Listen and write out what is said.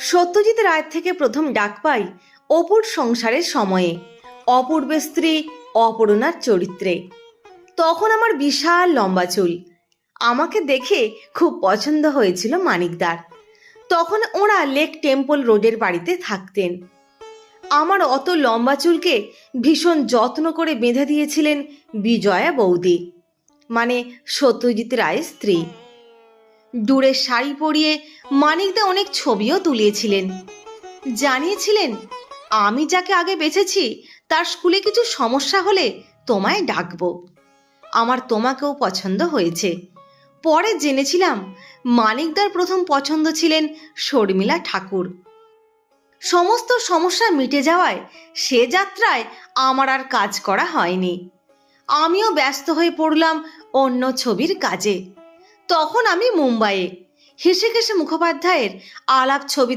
সত্যজিৎ রায়ের থেকে প্রথম ডাক পাই অপুর সংসারের সময়ে। অপূর্বের স্ত্রী, অপর্ণার চরিত্রে। তখন আমার বিশাল লম্বা চুল। আমাকে দেখে খুব পছন্দ হয়েছিল মানিকদার। তখন ওরা লেক টেম্পল রোডের বাড়িতে থাকতেন। আমার অত লম্বা চুলকে ভীষণ যত্ন করে বেঁধে দিয়েছিলেন বিজয়া বৌদি মানে সত্যজিৎ রায়ের স্ত্রী। দূরে শাড়ি পরিয়ে মানিকদা অনেক ছবিও তুলিয়েছিলেন। জানিয়েছিলেন, আমি যাকে আগে বেছেছি তার স্কুলে কিছু সমস্যা হলে তোমায় ডাকবো। আমার তোমাকেও পছন্দ হয়েছে। পরে জেনেছিলাম, মানিকদার প্রথম পছন্দ ছিলেন শর্মিলা ঠাকুর। সমস্ত সমস্যা মিটে যাওয়ায় সে যাত্রায় আমার আর কাজ করা হয়নি। আমিও ব্যস্ত হয়ে পড়লাম অন্য ছবির কাজে। তখন আমি মুম্বাইয়ে। হেসে কেসে মুখোপাধ্যায়ের আলাপ ছবি